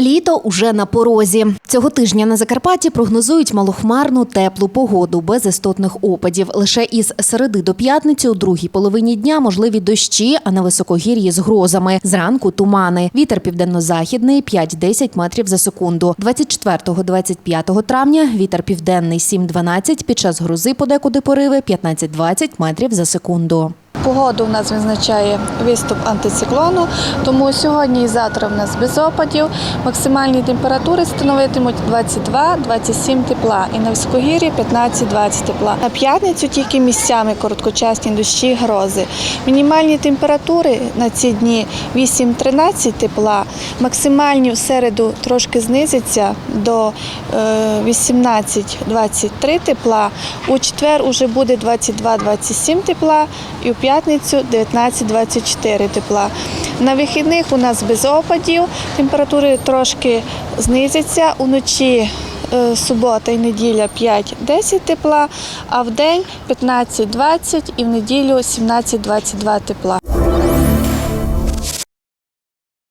Літо уже на порозі. Цього тижня на Закарпатті прогнозують малохмарну теплу погоду без істотних опадів. Лише із середи до п'ятниці у другій половині дня можливі дощі, а на високогір'ї з грозами. Зранку тумани. Вітер південно-західний 5-10 метрів за секунду. 24-25 травня вітер південний 7-12, під час грози подекуди пориви 15-20 метрів за секунду. Погоду в нас визначає виступ антициклону, тому сьогодні і завтра в нас без опадів. Максимальні температури становитимуть 22-27 тепла і на високогір'ї 15-20 тепла. На п'ятницю тільки місцями короткочасні дощі, грози. Мінімальні температури на ці дні 8-13 тепла, максимальні в середу трошки знизяться до е, 18-23 тепла. У четвер уже буде 22-27 тепла і у п'ятницю 19-24 тепла. На вихідних у нас без опадів, температури трошки знизяться. Уночі е, субота і неділя 5-10 тепла, а в день 15-20 і в неділю 17-22 тепла.